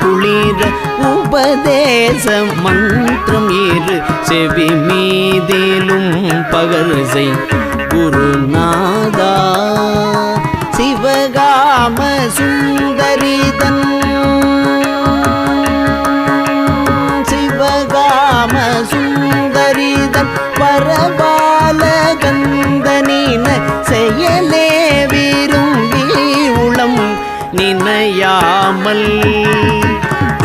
குளிர உபதேச மந்திரம் இரு செவி மீதிலும் பகர்சை குருநாதா சிவகாம சுந்தரிதன் கமல்.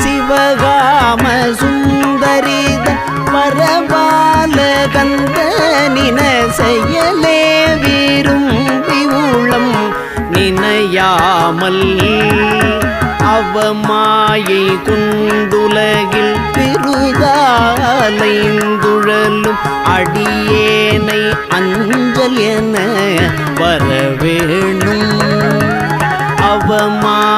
சிவகாம சுந்தரித பரபால கந்தனின செயலே விரும்பி உளம் நினையாமல். அவமாயை குண்டுலகில் பெருதாலைந்துழலும் அடியேனை அஞ்சல் என வரவேணும். அவமா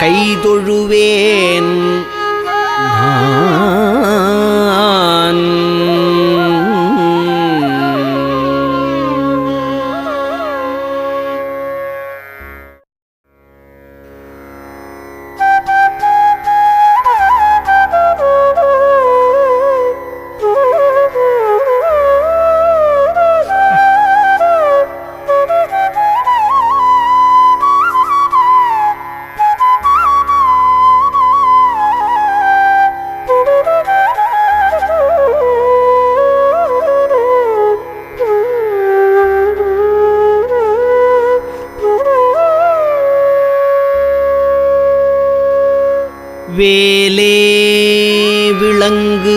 கைதொழுவேன் நான்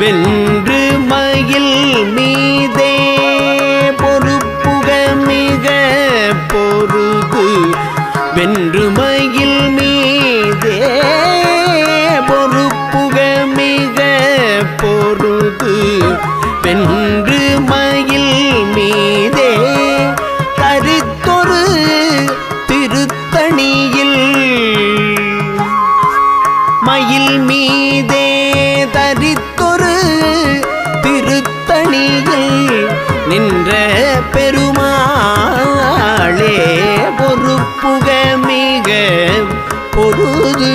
வென்று மயில் மீது பொருது.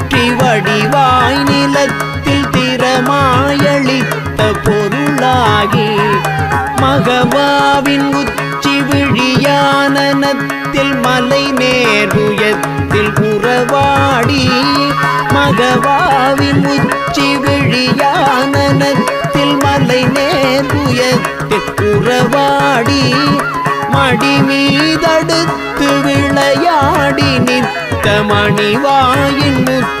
போற்றி வடிவாய் நிலத்தில் திறமாயளித்த பொருளாகி மகவாவின் உச்சி விழியானனத்தில் மலை நேருயத்தில் புறவாடி மகவாவின் உச்சி விழியானனத்தில் மலை நேருயத்தில் புறவாடி மடி மீதடுத்து விளையாடி நிற்க மணிவாயின் முத்தி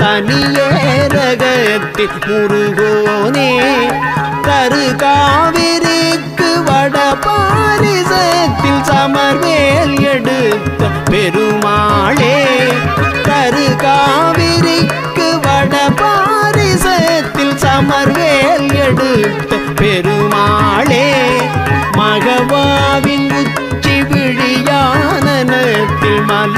தனியே ரகத்தி முருகோனே தரு காவிரிக்கு வட பாரிசத்தில் சமர்வேல் எடுத்த பெருமாளே தரு காவிரிக்கு வட பாரிசத்தில் சமர்வேல் எடுத்த பெருமா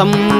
தம்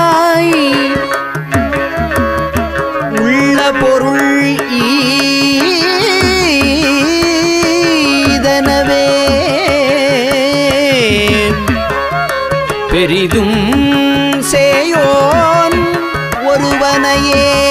பெரிதும் சேயோன் ஒருவனையே.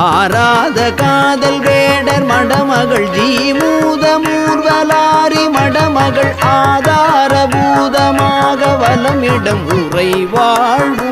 ஆராத காதல் வேடர் மடமகள் ஜீமூத மூர்வலாரி மடமகள் ஆதாரபூதமாக வலமிடம் உரை வாழ்வு